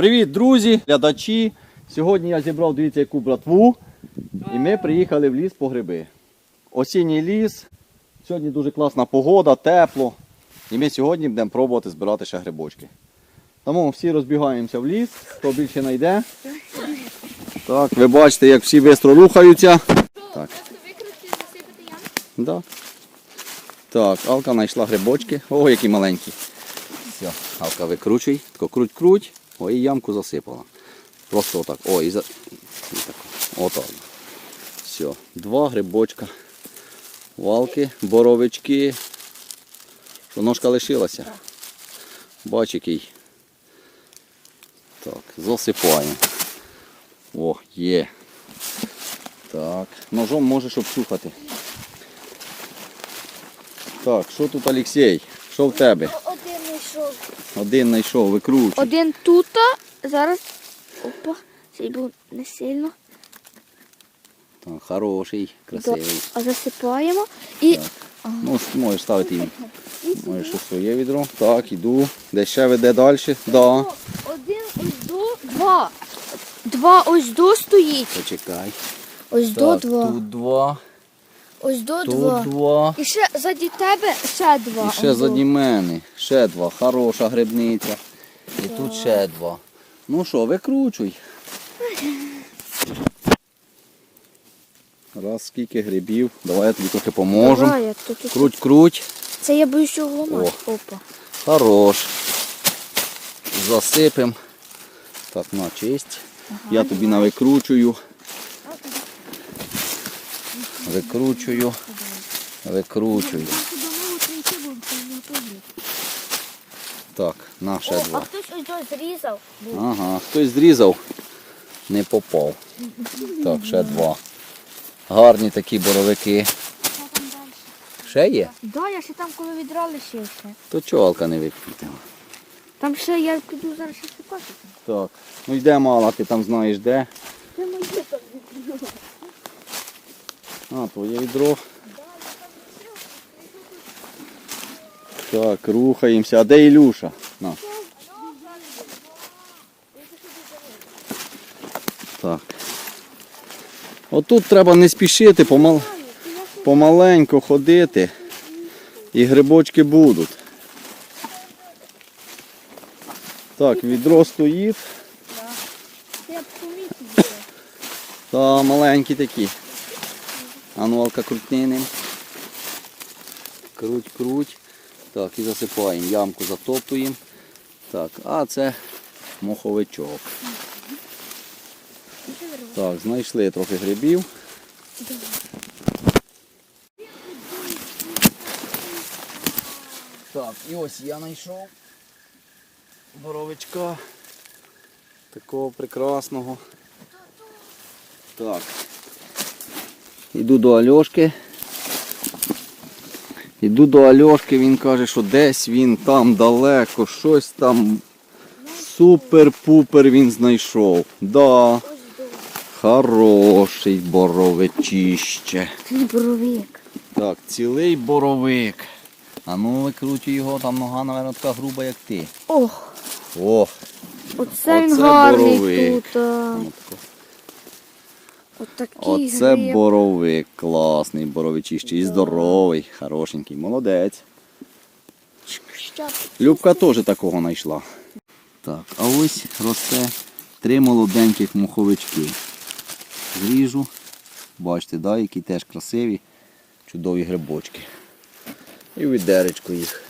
Привіт, друзі, глядачі. Сьогодні я зібрав, дивіться, яку братву. І ми приїхали в ліс по гриби. Осінній ліс. Сьогодні дуже класна погода, тепло. І ми сьогодні будемо пробувати збирати ще грибочки. Тому всі розбігаємося в ліс, хто більше знайде. Так, ви бачите, як всі швидко рухаються. Так. Да. Так, Алка знайшла грибочки. О, які маленькі. Все, Алка викручуй, тако круть-круть. Ой, і ямку засипала. Просто отак. О, і за... Отак. Все, два грибочка. Валки, боровички. Що ножка лишилася? Бач який. Так, засипаємо. О, є. Так, ножом можеш обчухати. Так, що тут Олексій? Що в тебе? Один знайшов, викручуй. Один тут, зараз. Опа, цей був не сильно. Так, хороший, красивий. А засипаємо. І Так. Ну, можеш ставити їм. Можеш у своє відро. Так, іду. Де ще веде далі? Да. один ось до два. Два ось до стоїть. Почекай. Ось до два. тут два, Ось до тут два. два. І ще заді тебе ще два. І ще заді мене. Ще два. Хороша грибниця. І тут ще два. Ну що, викручуй. Раз скільки грибів. Давай я тобі трохи поможу. Давай, я тут, тут. Круть, круть. Це я боюсь його ламати. Опа. Хорош. Засипем. Так, на честь. Я тобі навикручую. Викручую. Викручую. Так, на ще О, а хтось ось зрізав. Ага, хтось зрізав, не попав. Так, ще два. Гарні такі боровики. Ще є? Да, я ще там коли відрали ще ще. То чого Алка не викрутила? Там ще я піду зараз ще сипати. Так, ну йде мала, ти там знаєш де. Там А, твоє відро. Так, рухаємося. А де Ілюша? На. Так. Отут треба не спішити, помал... помаленьку ходити. І грибочки будуть. Так, відро стоїть. Та маленькі такі. А ну Алка крутни ним. Круть, круть. Так, і засипаємо. Ямку затоптуємо. Так, а це моховичок. Так, знайшли трохи грибів. Так, і ось я знайшов боровичка. Такого прекрасного. Так. Іду до Альошки. Іду до Альошки, він каже, що десь він там далеко, щось там супер-пупер він знайшов. Да. Хороший боровичище. Боровик. Так, цілий боровик. А ну викручуй його, там нога, мабуть, така груба, як ти. Ох, Ох, оце він Оце гарний боровик. тут. а. Оце гриб. боровик, класний боровичище. І здоровий, хорошенький, молодець. Любка теж такого знайшла. Так, а ось росте три молоденьких муховички. Зріжу. Бачите, да, які теж красиві, чудові грибочки. І відеречко їх.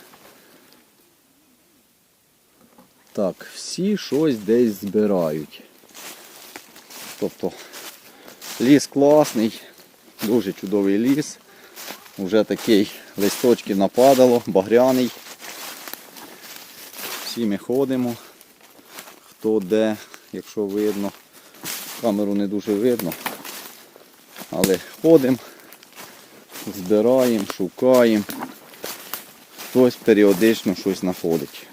Так, всі щось десь збирають. Тобто ліс класний, дуже чудовий ліс. Уже такий листочки нападало, багряний. Всі ми ходимо, хто де, якщо видно. Камеру не дуже видно. Але ходимо, збираємо, шукаємо. Хтось періодично щось знаходить.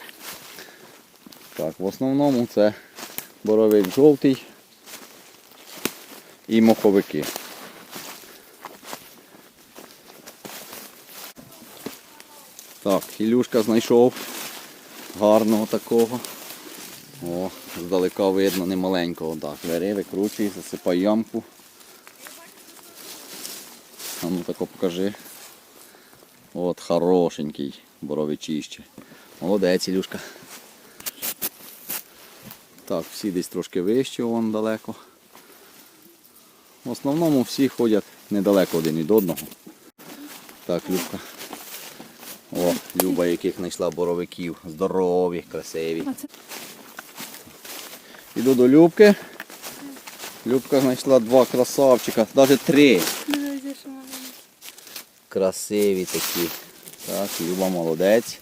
Так, в основному це боровик жовтий і моховики. Так, Ілюшка знайшов гарного такого. О, здалека видно немаленького. Так, бери, викручуй, засипай ямку. А ну тако покажи. От хорошенький боровичище. Молодець, Ілюшка. Так, всі десь трошки вище, вон далеко. В основному всі ходять недалеко один від одного. Так, Любка. О, Люба, яких знайшла боровиків. Здорові, красиві. Іду до Любки. Любка знайшла два красавчика, навіть три. Красиві такі. Так, Люба молодець.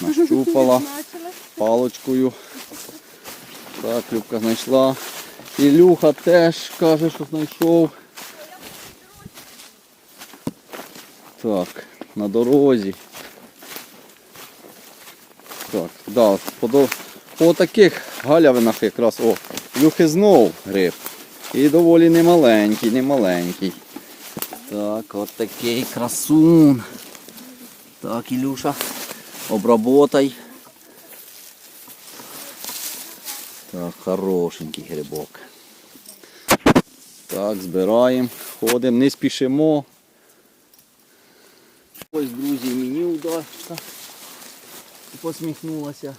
Нащупала палочкою. Так, Любка знайшла. Ілюха теж каже, що знайшов. Так, на дорозі. Так, да, по, по таких галявинах якраз, о, Люхи знов гриб. І доволі немаленький, немаленький. Так, от такий красун. Так, Ілюша, обработай. Так, хорошенький грибок. Так, збираємо, ходимо, не спішимо. Ось, друзі, мені удачка. Посміхнулася.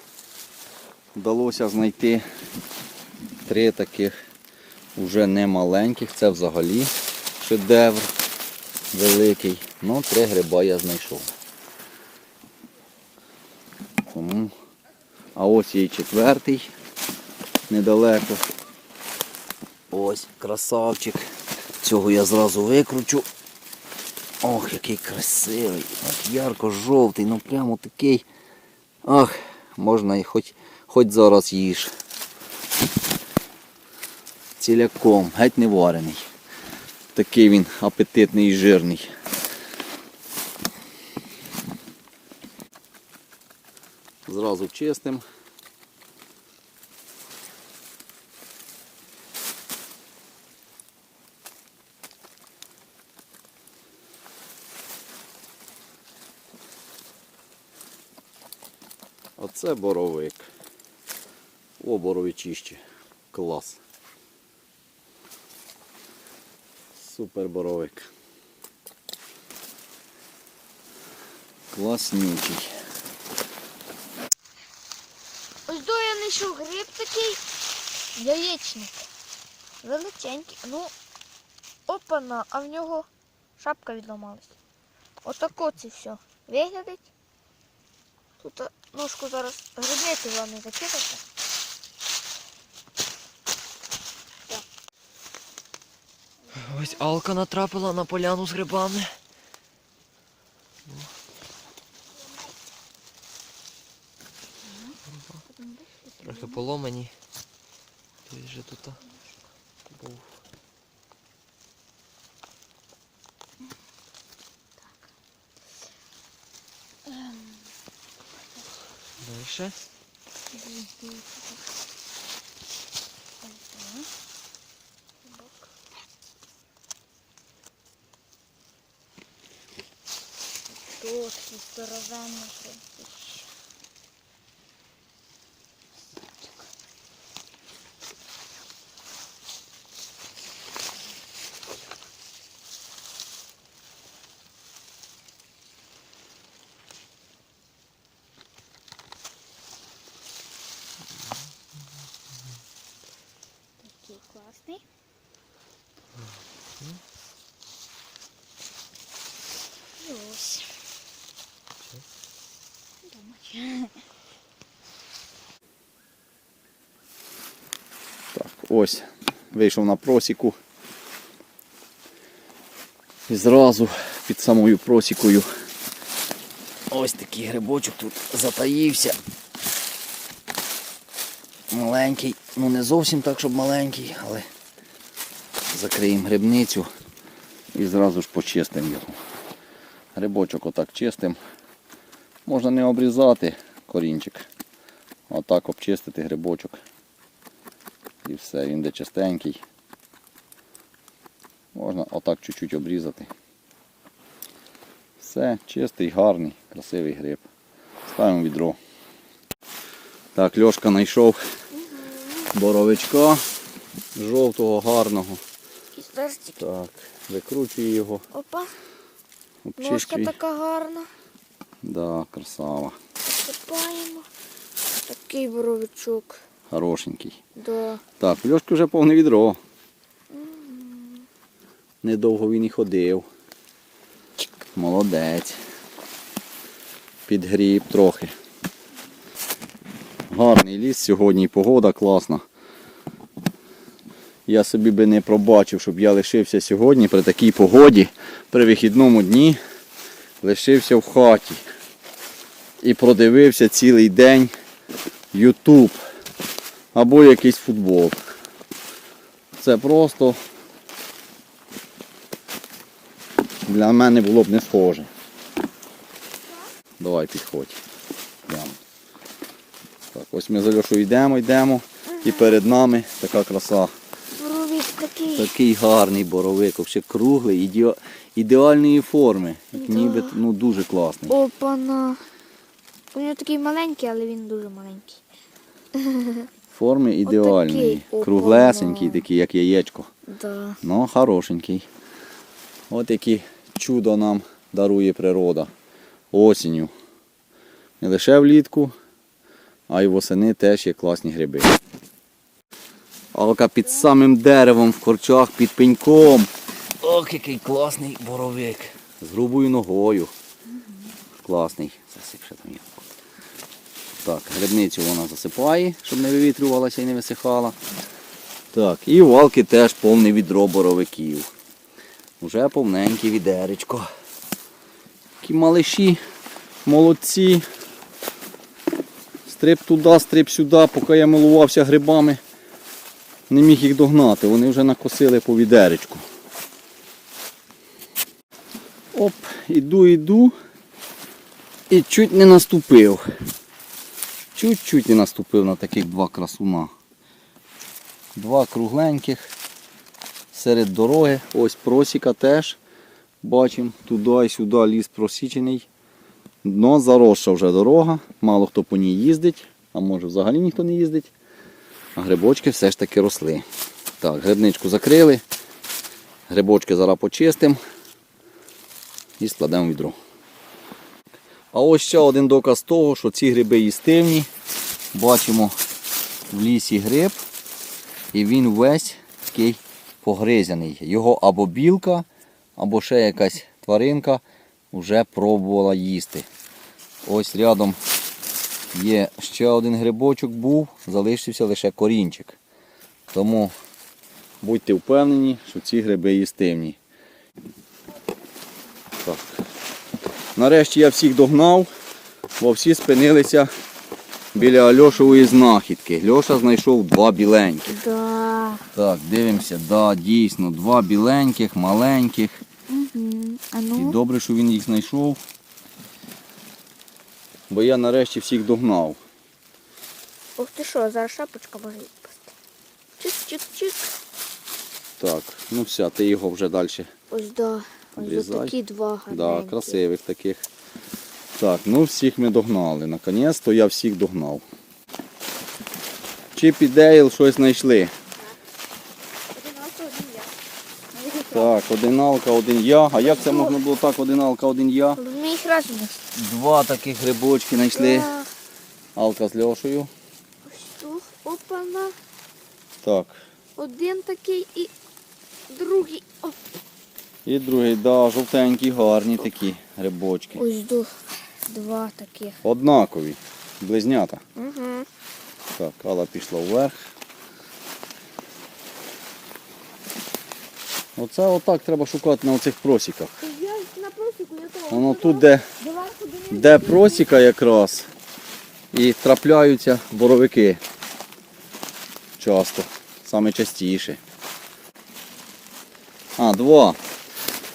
Вдалося знайти три таких уже не маленьких. Це взагалі шедевр великий. Ну, три гриба я знайшов. А ось є четвертий недалеко. Ось красавчик. Цього я зразу викручу. Ох, який красивий, ярко-жовтий, ну прямо такий. Ах, можна і хоч, хоч зараз їж. Ціляком, геть не варений. Такий він апетитний і жирний. Зразу чистим. Оце боровик. О, боровичище. Клас. Супер боровик. Класнючий. Ось до я знайшов гриб такий, яєчник. Величенький. Ну, опана, а в нього шапка відламалась. Отако це все виглядить. Тут ножку зараз грибниці головне закидати. Ось Алка натрапила на поляну з грибами. Трохи поломані. Той же тут був. Дальше. Тут і здоровенний гриб. Такий класний. І ось. Так, ось. Вийшов на просіку. І зразу під самою просікою. Ось такий грибочок тут затаївся. Маленький, ну не зовсім так, щоб маленький, але закриємо грибницю і зразу ж почистимо його. Грибочок отак чистим. Можна не обрізати корінчик. Отак обчистити грибочок. І все, він де чистенький. Можна отак чуть-чуть обрізати. Все, чистий, гарний, красивий гриб. Ставимо відро. Так, Льошка знайшов боровичка жовтого, гарного. Так, викручує його, Опа, ножка така гарна. Да, красава. Сипаємо. Такий боровичок. Хорошенький. Да. Так, Льошки вже повне відро. Недовго він і ходив. Молодець. Підгріб трохи. Гарний ліс сьогодні, погода класна. Я собі би не пробачив, щоб я лишився сьогодні при такій погоді, при вихідному дні, лишився в хаті. І продивився цілий день YouTube або якийсь футбол. Це просто для мене було б не схоже. Давай підходь. Ось ми з Альошою йдемо, йдемо. І перед нами така краса. Боровик такий. Такий гарний боровик, взагалі круглий, ідеа- ідеальної форми. Як ніби ну, дуже класний. Опана. У нього такий маленький, але він дуже маленький. Форми. Отакий, Круглесенький, такий, як яєчко. Да. Ну, хорошенький. От які чудо нам дарує природа осінню. Не лише влітку, а й восени теж є класні гриби. Алка під самим деревом в корчах під пеньком. Ох, який класний боровик. З грубою ногою. Класний. Засип ще там ямку. Так, грибницю вона засипає, щоб не вивітрювалася і не висихала. Так, і у валки теж повне відро боровиків. Уже повненьке відеречко. Такі малиші, молодці. Стрип туди, стрип сюди, поки я милувався грибами. Не міг їх догнати, вони вже накосили по відеречку. Оп, іду, іду. І чуть не наступив. Чуть-чуть не наступив на таких два красуна. Два кругленьких серед дороги. Ось просіка теж. Бачимо, туди і сюди ліс просічений. Дно заросша вже дорога. Мало хто по ній їздить, а може взагалі ніхто не їздить. А грибочки все ж таки росли. Так, грибничку закрили. Грибочки зараз почистимо і складемо відро. А ось ще один доказ того, що ці гриби їстивні. Бачимо в лісі гриб. І він весь такий погризяний. Його або білка, або ще якась тваринка вже пробувала їсти. Ось рядом є ще один грибочок був, залишився лише корінчик. Тому будьте впевнені, що ці гриби їстивні. Так. Нарешті я всіх догнав, бо всі спинилися біля Альошової знахідки. Льоша знайшов два біленькі. Да. Так, дивимося, да, дійсно, два біленьких, маленьких. А І ну. добре, що він їх знайшов. Бо я нарешті всіх догнав. Ух ти що, зараз шапочка може відпасти. Чик-чик-чик. Так, ну все, ти його вже далі. Ось да. Ось такі два Да, гарненькі. красивих таких. Так, ну всіх ми догнали. Наконець-то я всіх догнав. Чіп і Дейл щось знайшли. Один авто, один я. Так, один алка, один я. А як це можна було так, один алка, один я? Ми їх разом знайшли. Два таких грибочки знайшли. Алка з Льошею. Ось тут, опана. Так. Один такий і другий. Оп. І другий, да, жовтенькі, гарні такі грибочки. Ось до два таких. Однакові. Близнята. Угу. Так, Алла пішла вверх. Оце отак треба шукати на оцих просіках. Воно тут, де, де просіка якраз, і трапляються боровики. Часто, саме частіше. А, два.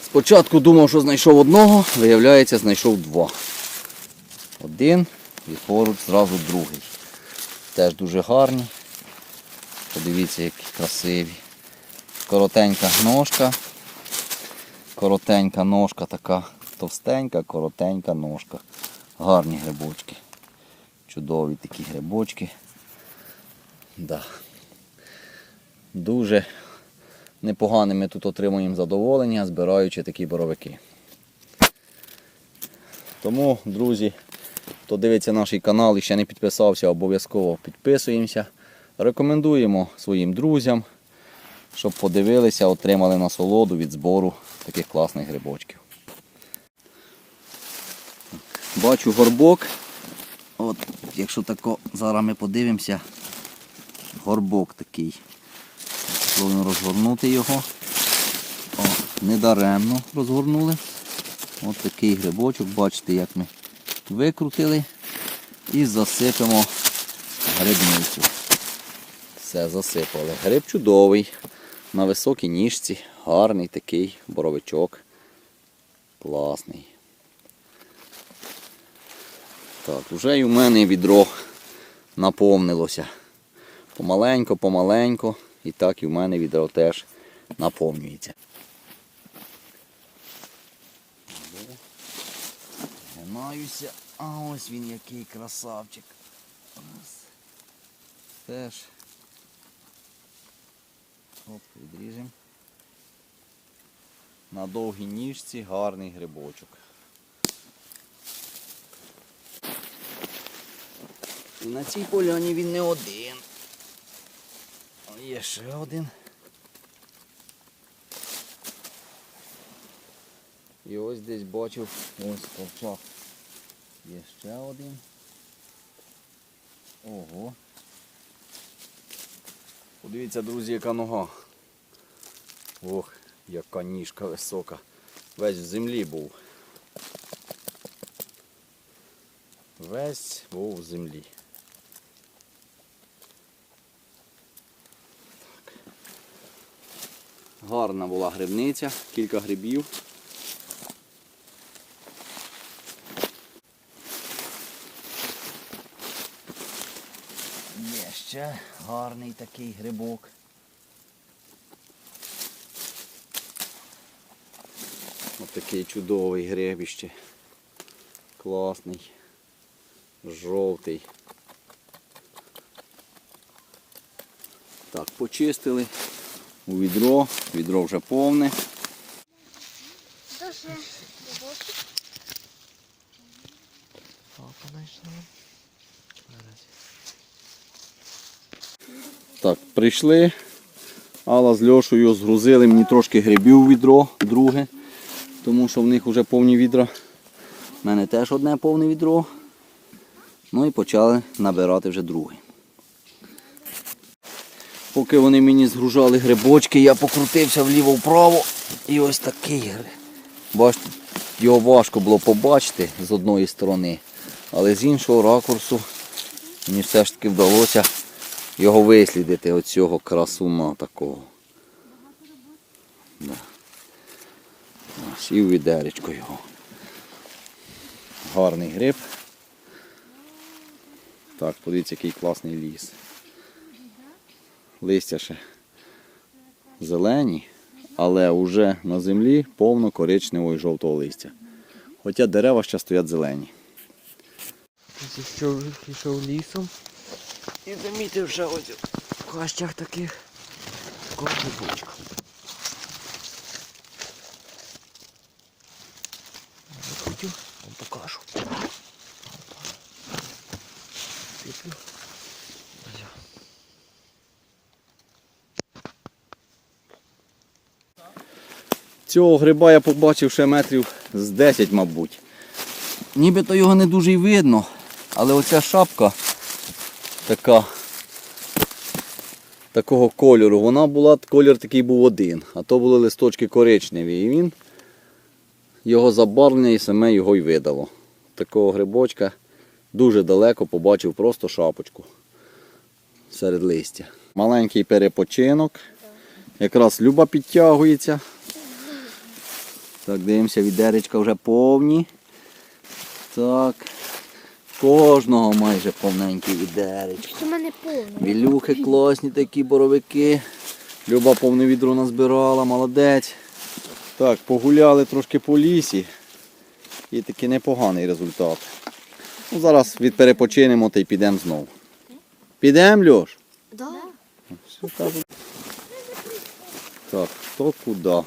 Спочатку думав, що знайшов одного, виявляється, знайшов два. Один і поруч зразу другий. Теж дуже гарні. Подивіться, які красиві. Коротенька ножка. Коротенька ножка така товстенька, коротенька ножка. Гарні грибочки. Чудові такі грибочки. Да. Дуже непогане ми тут отримуємо задоволення, збираючи такі боровики. Тому, друзі, хто дивиться наш канал і ще не підписався, обов'язково підписуємося. Рекомендуємо своїм друзям, щоб подивилися, отримали насолоду від збору таких класних грибочків. Бачу горбок. От, якщо тако, зараз ми подивимося, горбок такий. Спробуємо розгорнути його. О, недаремно розгорнули. От такий грибочок, бачите, як ми викрутили і засипемо грибницю. Все засипали. Гриб чудовий, на високій ніжці, гарний такий боровичок. Класний. Так, вже і в мене відро наповнилося. Помаленько, помаленько. І так і в мене відро теж наповнюється. Гинаюся. А ось він який красавчик. Теж. Оп, відріжемо. На довгій ніжці гарний грибочок. І на цій поляні він не один. Є ще один. І ось десь бачив, ось ковчак. Є ще один. Ого. Подивіться, друзі, яка нога. Ох, яка ніжка висока. Весь в землі був. Весь був в землі. Гарна була грибниця, кілька грибів. Є ще гарний такий грибок. Ось такий чудовий гребіще. Класний. Жовтий. Так, почистили у відро. Відро вже повне. Дуже глибокий. Папа знайшла. Наразі. Так, прийшли. Алла з Льошею згрузили мені трошки грибів відро, друге, тому що в них вже повні відра. У мене теж одне повне відро. Ну і почали набирати вже друге. Поки вони мені згружали грибочки, я покрутився вліво-вправо. І ось такий гриб. Бачите, його важко було побачити з одної сторони, але з іншого ракурсу мені все ж таки вдалося його вислідити оцього красуна такого. Да. І відеречко його. Гарний гриб. Так, подивіться, який класний ліс. Листя ще зелені, але вже на землі повно коричневого і жовтого листя. Хоча дерева ще стоять зелені. Пішов лісом. І замітив ще ось в хащах таких ковбочок. Хотів, вам покажу. Сиплю. Цього гриба я побачив ще метрів з 10, мабуть. Нібито його не дуже й видно, але оця шапка така такого кольору, вона була, колір такий був один, а то були листочки коричневі. І він його забарвлення і саме його й видало. Такого грибочка дуже далеко побачив просто шапочку серед листя. Маленький перепочинок. Якраз Люба підтягується. Так, дивимося, відеречка вже повні. Так. Кожного майже повненькі відеречки. Що мене повно. Вілюхи класні такі боровики. Люба повне відро назбирала, молодець. Так, погуляли трошки по лісі. І такий непоганий результат. Ну, зараз відперепочинемо та й підемо знову. Підемо, Льош? Да. Так, хто куди?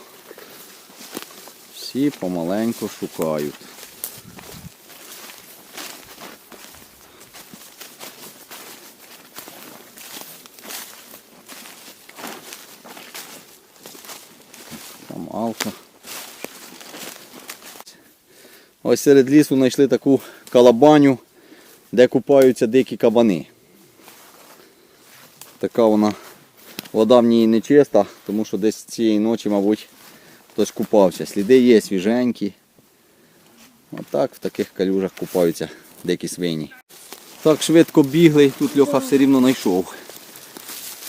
Всі помаленьку шукають. Там. Ось серед лісу знайшли таку калабаню, де купаються дикі кабани. Така вона Вода в ній не чиста, тому що десь цієї ночі, мабуть, хтось купався. Сліди є свіженькі. Отак в таких калюжах купаються дикі свині. Так швидко бігли, і тут Льоха все рівно знайшов.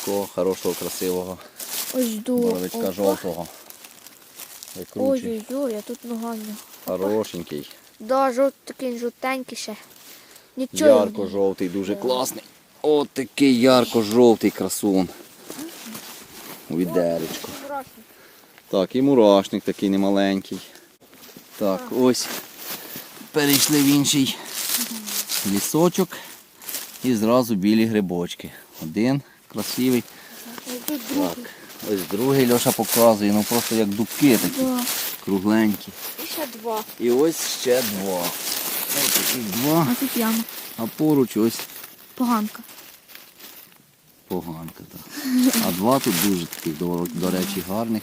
Такого хорошого, красивого Ось ду. боровичка жовтого. Ой-ой-ой, я тут нога хорошенький, Да, жовт такий жовтенький ще. Нічого. ярко-жовтий, дуже класний. От такий ярко-жовтий красун. У відеречку. Так, і мурашник такий немаленький. Так, ось перейшли в інший лісочок і зразу білі грибочки. Один красивий. Так, ось другий Льоша показує, ну просто як дубки такі, два. кругленькі. І ще два. І ось ще два. Ось таких два, А тут яма. а поруч ось Поганка. поганка. Так. А два тут дуже таких, до, до речі, гарних.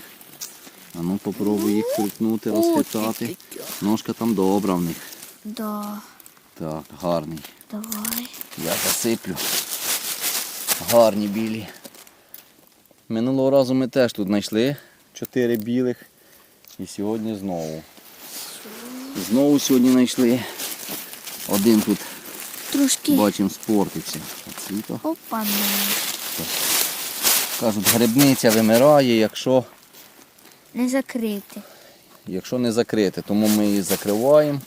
А ну попробуй їх крутнути, розхитати. Ножка там добра в них. Да, Так, гарний. давай. Я засиплю. Гарні білі. Минулого разу ми теж тут знайшли чотири білих. І сьогодні знову. Знову сьогодні знайшли. Один тут, Трошки. бачимо, спортився. Опа, ну. Кажуть, грибниця вимирає, якщо, Не закрити. якщо не закрити. Тому ми її закриваємо.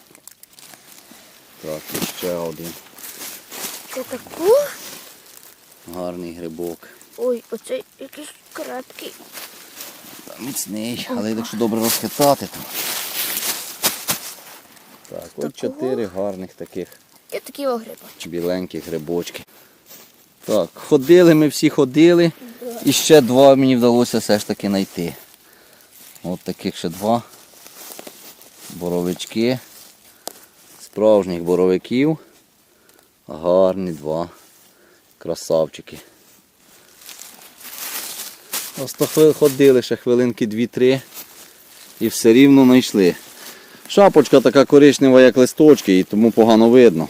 Так, і ще один Отаку. Гарний грибок. Ой, оцей якийсь крепкий. Та Міцний, але якщо добре розхитати, то. Так, от чотири гарних таких І такий огрибочок. біленьких грибочки. Так, ходили ми всі ходили. І ще два мені вдалося все ж таки знайти. От таких ще два боровички. Справжніх боровиків. Гарні два красавчики. Хви- ходили ще хвилинки 2-3 і все рівно знайшли. Шапочка така коричнева, як листочки, і тому погано видно.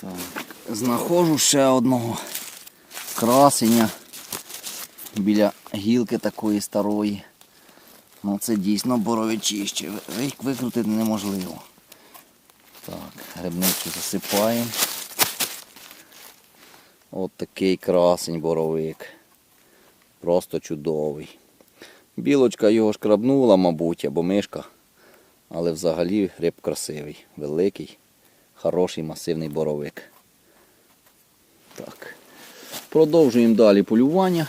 Так, знаходжу ще одного красення біля гілки такої старої. Ну це дійсно боровичище. Ви- Викрутити неможливо. Так, грибничку засипаємо. От такий красень боровик. Просто чудовий. Білочка його шкрабнула, мабуть, або мишка. Але взагалі гриб красивий, великий, хороший масивний боровик. Так. Продовжуємо далі полювання.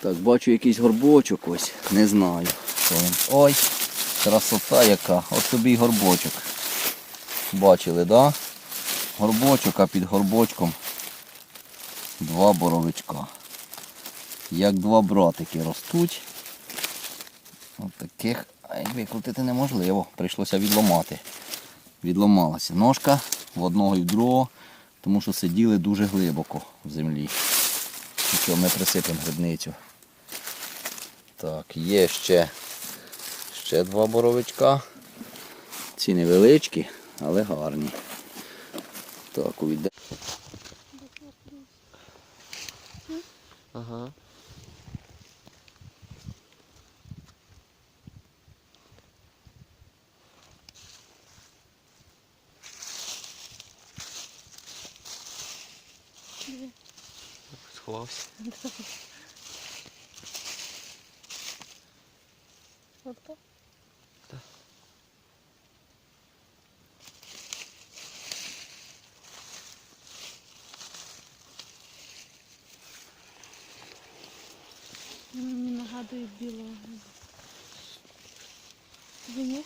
Так, бачу якийсь горбочок ось. Не знаю. Ой, красота яка. От тобі горбочок. Бачили, да? Горбочок, а під горбочком два боровичка. Як два братики ростуть. От таких викрутити неможливо. Прийшлося відломати. Відломалася ножка в одного і в другого, тому що сиділи дуже глибоко в землі. Нічого, ми присипемо грибницю. Так, є ще, ще два боровичка. Ці невеличкі, але гарні. Так, увійде. Ага. Сховався. Він не нагадує білого. Є?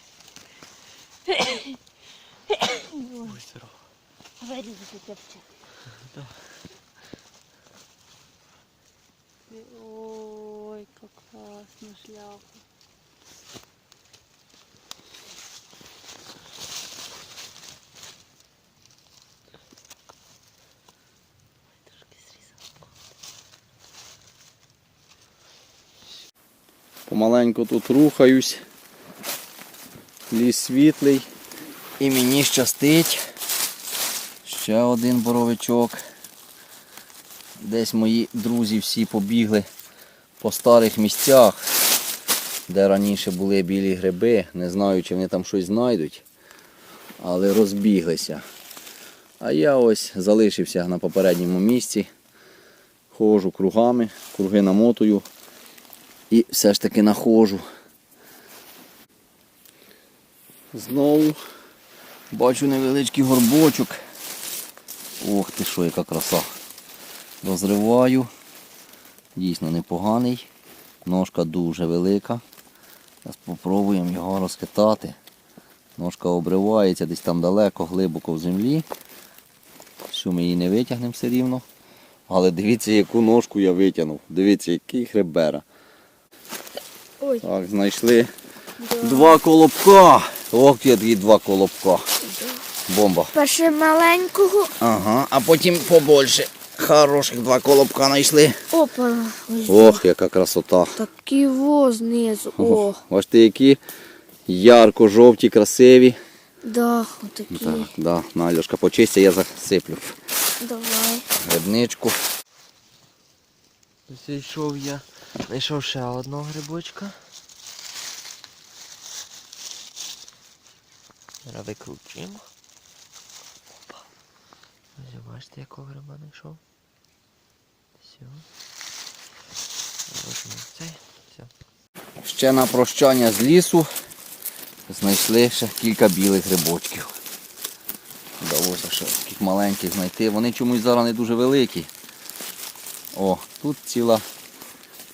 Ой, здорово. А Вирізати тепче. Да. Ой, как классно шляпа. Помаленьку тут рухаюсь. Ліс світлий. І мені щастить. Ще один боровичок. Десь мої друзі всі побігли по старих місцях, де раніше були білі гриби. Не знаю, чи вони там щось знайдуть, але розбіглися. А я ось залишився на попередньому місці. Ходжу кругами, круги намотую і все ж таки находжу. Знову бачу невеличкий горбочок. Ох ти що, яка краса. Розриваю. Дійсно непоганий. Ножка дуже велика. Зараз спробуємо його розхитати. Ножка обривається десь там далеко, глибоко в землі. Що ми її не витягнемо все рівно. Але дивіться, яку ножку я витягнув. Дивіться, який хребера. Ой. Так, знайшли два колобка. Ох, я дві два колобка. Бомба. Перше маленького. Ага, а потім побольше. Хороших два колобка знайшли. Опа. Ох, яка красота. Такий во знизу. О, Ох, бачите, які ярко-жовті, красиві. да, отакі. Так, да, на, Альошка, почисти, я засиплю Давай. грибничку. Зійшов я, знайшов ще одного грибочка. Зараз викручуємо. Ось бачите, якого гриба знайшов. Все. Цей. Все. Ще на прощання з лісу знайшли ще кілька білих грибочків. Вдалося ще таких маленьких знайти. Вони чомусь зараз не дуже великі. О, тут ціла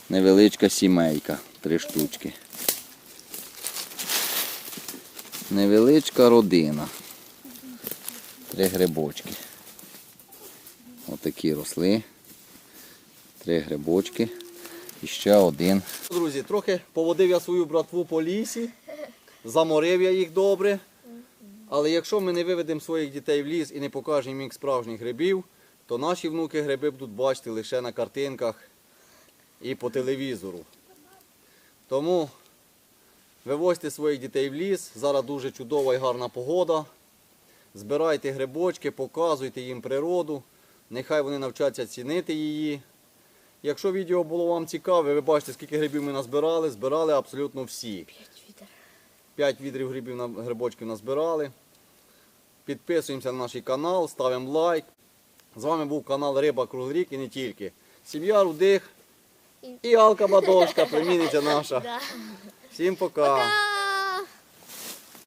невеличка сімейка. Три штучки. Невеличка родина. Три грибочки. Отакі росли. Три грибочки. І ще один. Друзі, трохи поводив я свою братву по лісі, заморив я їх добре. Але якщо ми не виведемо своїх дітей в ліс і не покажемо їм справжніх грибів, то наші внуки гриби будуть бачити лише на картинках і по телевізору. Тому вивозьте своїх дітей в ліс. Зараз дуже чудова і гарна погода. Збирайте грибочки, показуйте їм природу. Нехай вони навчаться цінити її. Якщо відео було вам цікаве, ви бачите, скільки грибів ми назбирали. Збирали абсолютно всі. 5 відрів грибів грибочків назбирали. Підписуємося на наш канал, ставимо лайк. З вами був канал Риба Круглий рік і не тільки. Сім'я Рудих і Алка Бадовська, племінниця наша. Всім пока.